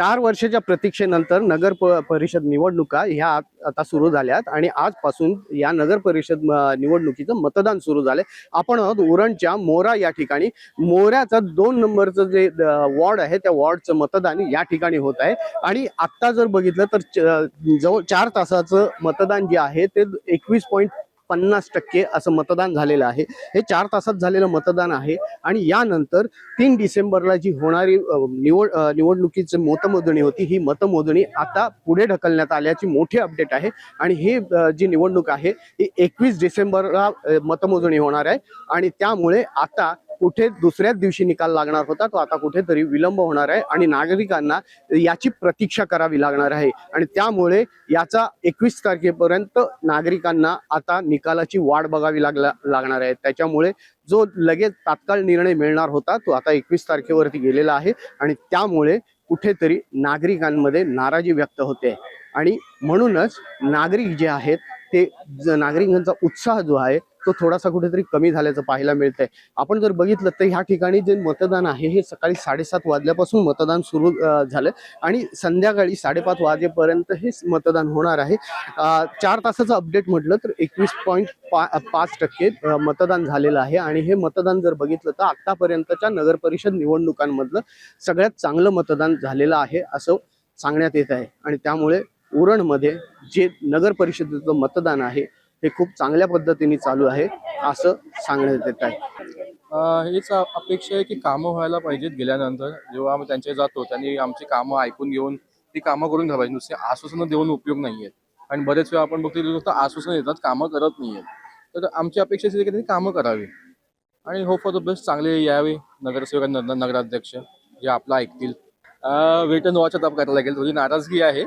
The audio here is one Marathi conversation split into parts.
चार वर्षाच्या प्रतीक्षेनंतर नगर प परिषद निवडणुका ह्या आता सुरू झाल्यात आणि आजपासून या नगर परिषद निवडणुकीचं मतदान सुरू झालंय. आपण आहोत उरणच्या मोरा या ठिकाणी. मोऱ्याचं दोन नंबरचं जे वॉर्ड आहे त्या वॉर्डचं मतदान या ठिकाणी होत आहे. आणि आत्ता जर बघितलं तर च- जवळ चार तासाचं मतदान जे आहे ते एकवीस पॉईंट पन्नास टक्के असं मतदान झालेलं आहे. हे चार तासात झालेलं मतदान आहे आणि यानंतर तीन डिसेंबरला जी होणारी निवड निवडणुकीची मतमोजणी होती ही मतमोजणी आता पुढे ढकलण्यात आल्याची मोठी अपडेट आहे. आणि ही जी निवडणूक आहे ही एकवीस डिसेंबरला मतमोजणी होणार आहे. आणि त्यामुळे आता कुठे दुसऱ्याच दिवशी निकाल लागणार होता तो आता कुठेतरी विलंब होणार आहे आणि नागरिकांना याची प्रतीक्षा करावी लागणार आहे. आणि त्यामुळे याचा एकवीस तारखेपर्यंत नागरिकांना आता निकालाची वाट बघावी लागला लागणार आहे. त्याच्यामुळे जो लगेच तात्काळ निर्णय मिळणार होता तो आता एकवीस तारखेवरती गेलेला आहे आणि त्यामुळे कुठेतरी नागरिकांमध्ये नाराजी व्यक्त होते. आणि म्हणूनच नागरिक जे आहेत ते ज- नागरिकांचा उत्साह जो आहे तो थोडासा कुठेतरी कमी झाल्याचं पाहायला मिळतंय. आपण जर बघितलं तर ह्या ठिकाणी जे मतदान आहे हे सकाळी साडेसात वाजल्यापासून मतदान सुरू झालं. आणि संध्याकाळी साडेपाच वाजेपर्यंत हे मतदान होणार आहे. चार तासाचं अपडेट म्हटलं तर एकवीस पॉईंट पा पाच टक्के मतदान झालेलं आहे. आणि हे मतदान जर बघितलं तर आतापर्यंतच्या नगर परिषद निवडणुकांमधलं सगळ्यात चांगलं मतदान झालेलं आहे असं सांगण्यात येत आहे. आणि त्यामुळे उरणमध्ये जे नगर परिषदेचं मतदान आहे हे खूप चांगल्या पद्धतीने चालू आहे असं सांगण्यात येत आहे. हेच अपेक्षा आहे की कामं व्हायला पाहिजेत गेल्यानंतर. जेव्हा आम्ही त्यांच्या जातो त्यांनी आमची कामं ऐकून घेऊन ती कामं करून घ्यायला पाहिजे नुसते आश्वासनं देऊन उपयोग नाही आहेत आणि बरेच वेळा आपण बघतो नुसतं आश्वासनं देतात कामं करत नाही आहेत तर आमची अपेक्षा अशी की त्यांनी कामं करावी. आणि होप फॉर द बेस्ट चांगले यावे. नगरसेवक नगराध्यक्ष जे आपलं ऐकतील. वेट अँड वॉच आता करायला लागेल थोडी नाराजगी आहे.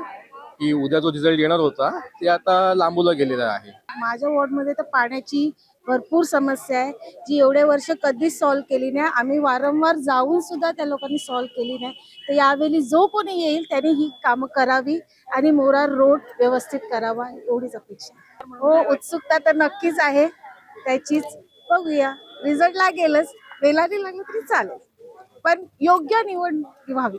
की उद्या जो रिझल्ट येणार होता ते आता लांबूला गेलेला आहे. माझ्या वॉर्डमध्ये तर पाण्याची भरपूर समस्या आहे. जी एवढे वर्ष कधीच सॉल्व्ह केली नाही. आम्ही वारंवार जाऊन सुद्धा त्या लोकांनी सॉल्व्ह केली नाही. तर यावेळी जो कोणी येईल त्याने ही कामं करावी आणि मोरार रोड व्यवस्थित करावा एवढीच अपेक्षा हो उत्सुकता तर नक्कीच आहे. त्याचीच बघूया. रिझल्ट लागेलच वेळाने लागलं तरी चालेल. पण योग्य निवड व्हावी.